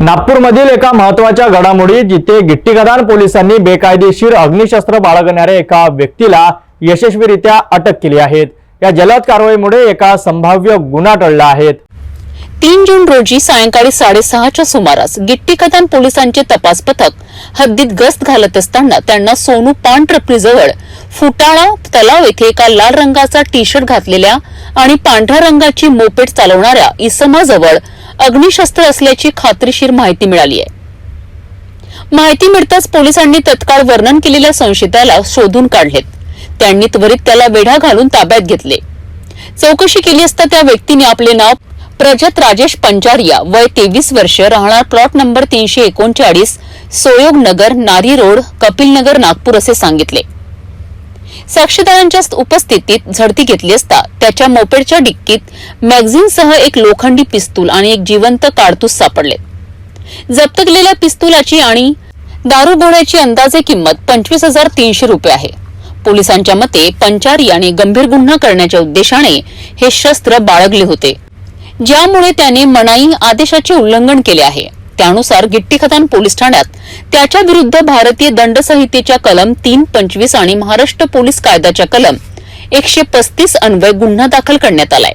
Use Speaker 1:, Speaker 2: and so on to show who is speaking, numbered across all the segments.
Speaker 1: नागपूरमधील एका महत्त्वाच्या घडामोडी जिथे गिट्टीगदान पोलिसांनी बेकायदेशीर अग्निशस्त्र बाळगणाऱ्या एका व्यक्तीला यशस्वीरित्या अटक केली आहे. या जलद कारवाईमुळे एका संभाव्य गुन्हा टळला आहे.
Speaker 2: तीन जून रोजी सायंकाळी साडेसहाच्या सुमारास गिट्टीकदान पोलिसांचे तपास पथक हद्दीत गस्त घालत असताना त्यांना सोनू पान टपरीजवळ फुटाळा तलाव येथे एका लाल रंगाचा टी शर्ट घातलेल्या आणि पांढऱ्या रंगाची मोपेट चालवणाऱ्या इसमाजवळ अग्निशस्त्र असल्याची खात्रीशीर माहिती मिळाली आहे माहिती मिळताच पोलिसांनी तत्काळ वर्णन केलेल्या संशयिताला शोधून काढलेत. त्यांनी त्वरित त्याला वेढा घालून ताब्यात घेतले. चौकशी केली असता त्या व्यक्तीने आपले नाव प्रजत राजेश पंचारिया वय तेवीस वर्ष राहणार प्लॉट नंबर तीनशे एकोणचाळीस सोयोग नगर नारी रोड कपिल नगर नागपूर असे सांगितले. साक्षीदारांच्या उपस्थितीत झडती घेतली असता त्याच्या मोपेडच्या डिक्कीत मॅगझिनसह एक लोखंडी पिस्तूल आणि एक जिवंत काडतूस सापडले. जप्त केलेल्या पिस्तुलाची आणि दारुगोळ्याची अंदाजे किंमत पंचवीस हजार तीनशे रुपये आहे. पोलिसांच्या मते पंचारी याने गंभीर गुन्हा करण्याच्या उद्देशाने हे शस्त्र बाळगले होते. ज्यामुळे त्याने मनाई आदेशाचे उल्लंघन केले आहे. त्यानुसार गिट्टीखतान पोलीस ठाण्यात. त्याच्या विरुद्ध भारतीय दंड संहितेच्या कलम तीन पंचवीस आणि महाराष्ट्र पोलीस कायद्याच्या कलम एकशे पस्तीस अन्वय गुन्हा दाखल करण्यात आलाय.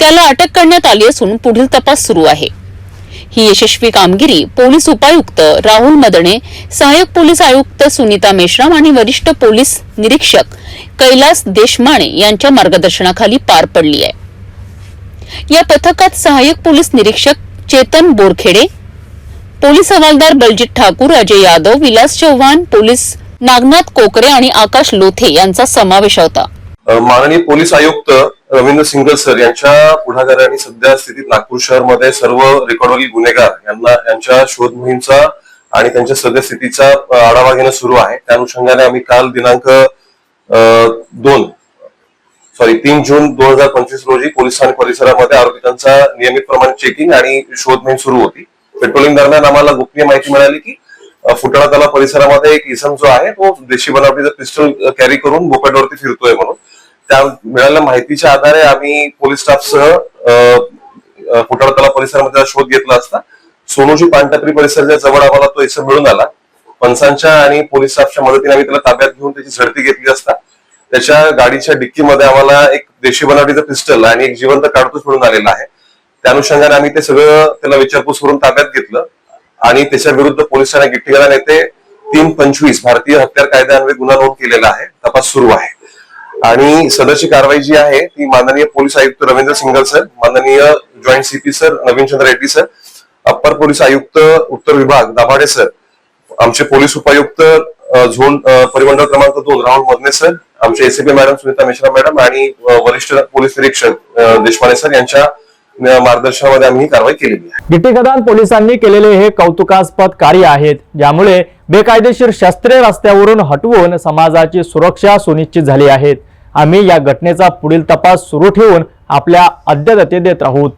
Speaker 2: त्याला अटक करण्यात आली असून पुढील तपास सुरू आहे. ही यशस्वी कामगिरी पोलीस उपायुक्त राहुल मदणे सहाय्यक पोलीस आयुक्त सुनीता मेश्राम आणि वरिष्ठ पोलीस निरीक्षक कैलास देशमाणे यांच्या मार्गदर्शनाखाली पार पडली आहे. या पथकात सहाय्यक पोलीस निरीक्षक चेतन बोरखेडे पोलीस हवालदार बलजीत ठाकूर अजय यादव विलास चव्हाण पोलीस नागनाथ कोकरे आणि आकाश लोथे यांचा समावेश होता.
Speaker 3: माननीय पोलीस आयुक्त रवींद्र सिंगल सर यांच्या पुढाकाराने सध्या स्थितीत नागपूर शहरमध्ये सर्व रेकॉर्डवरील गुन्हेगार यांना यांच्या शोध मोहीमचा आणि त्यांच्या सद्यस्थितीचा आढावा घेणं सुरू आहे. त्या अनुषंगाने आम्ही काल दिनांक दोन तीन जून दोन हजार पंचवीस रोजी पोलीस ठाणे परिसरामध्ये आरोपितांचा नियमितप्रमाणे चेकिंग आणि शोध मोहीम सुरू होती. पेट्रोलिंग दरम्यान आम्हाला गुप्तीय माहिती मिळाली की अ, फुटाळा तलाव परिसरामध्ये एक इसम जो आहे तो देशी बनावटीचा पिस्टल कॅरी करून बोकाडवरती फिरतोय म्हणून. त्या मिळालेल्या माहितीच्या आधारे आम्ही पोलीस स्टाफसह फुटाळा तलाव परिसरामध्ये शोध घेतला असता. सोनूची पानटपरी परिसराच्या जवळ आम्हाला तो इसम मिळून आला. पंचांच्या आणि पोलीस स्टाफच्या मदतीने आम्ही त्याला ताब्यात घेऊन त्याची झडती घेतली असता. त्याच्या गाडीच्या डिक्कीमध्ये आम्हाला एक देशी बनावटीचं पिस्टल आणि एक जिवंत काडतूस मिळून आलेला आहे. त्या अनुषंगाने आम्ही ते सगळं त्याला विचारपूस करून ताब्यात घेतलं आणि त्याच्या विरुद्ध पोलिसांना गिट्टीगाला नेते तीन पंचवीस भारतीय हत्यार कायद्यान्वये गुन्हा नोंद केलेला आहे. तपास सुरू आहे. आणि सदरची कारवाई जी आहे ती माननीय पोलीस आयुक्त रवींद्र सिंगल सर माननीय joint CP sir Naveen Chandra Reddy sir upper police आयुक्त उत्तर विभाग दाभाडे सर आमचे पोलीस उपायुक्त झोन परिमंडळ क्रमांक दोन राहुल मदने सर आमचे ACP madam Sunita Mishra madam आणि वरिष्ठ पोलीस निरीक्षक देशपांडे सर यांच्या मार्गदर्शनामध्ये आम्ही ही कारवाई केलेली आहे.
Speaker 1: गिट्टीगदान पोलिसांनी केलेले हे कौतुकास्पद कार्य आहेत ज्यामुळे बेकायदेशीर शस्त्रे रस्त्यावरून हटवून समाजाची सुरक्षा सुनिश्चित झाली आहेत आम्ही या घटनेचा पुढील तपास सुरू ठेवून आपल्या अद्यतते देत राहू.